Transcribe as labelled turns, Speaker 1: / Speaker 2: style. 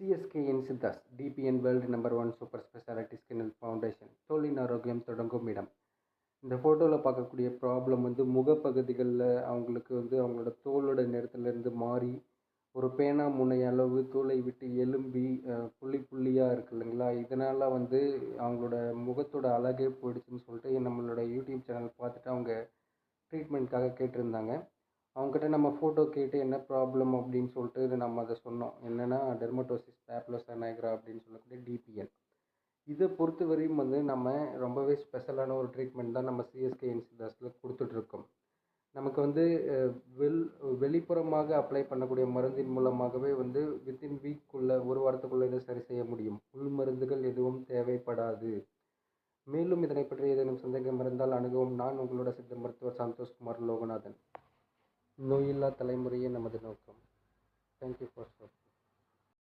Speaker 1: சிஎஸ்கேஎன் சித்தாஸ் டிபிஎன் world number one super speciality skin foundation தோலின் ஆரோக்கியம் தொடங்கும் இடம். இந்த ஃபோட்டோவில் பார்க்கக்கூடிய ப்ராப்ளம் வந்து முகப்பகுதிகளில் அவங்களுக்கு வந்து அவங்களோட தோலோட நிறத்துலேருந்து மாறி ஒரு பேனா முனை அளவு தோலை விட்டு எலும்பி புள்ளி புள்ளியாக இருக்கு இல்லைங்களா? இதனால் வந்து அவங்களோட முகத்தோட அழகே போயிடுச்சுன்னு சொல்லிட்டு நம்மளோட யூடியூப் சேனல் பார்த்துட்டு அவங்க ட்ரீட்மெண்ட்காக கேட்டிருந்தாங்க. அவங்ககிட்ட நம்ம ஃபோட்டோ கேட்டு என்ன ப்ராப்ளம் அப்படின்னு சொல்லிட்டு நம்ம அதை சொன்னோம். என்னென்னா டெர்மட்டோசிஸ் பேப்லோசா நைக்ரா அப்படின்னு சொல்லக்கூடிய டிபிஎன் இதை பொறுத்த வரையும் வந்து நம்ம ரொம்பவே ஸ்பெஷலான ஒரு ட்ரீட்மெண்ட் தான் நம்ம சிஎஸ்கே இன்சிடஸில் கொடுத்துட்ருக்கோம் நமக்கு வந்து வெள் வெளிப்புறமாக அப்ளை பண்ணக்கூடிய மருந்தின் மூலமாகவே வந்து வித்தின் வீக்குள்ளே ஒரு வாரத்துக்குள்ளே இதை சரி செய்ய முடியும். உள் மருந்துகள் எதுவும் தேவைப்படாது. மேலும் இதனை பற்றி ஏதேனும் சந்தேகம் இருந்தால் அணுகவும் நான் உங்களோட சித்த மருத்துவர் சந்தோஷ்குமார் லோகநாதன். நோயில்லா தலைமுறையே நமது நோக்கம். Thank you for support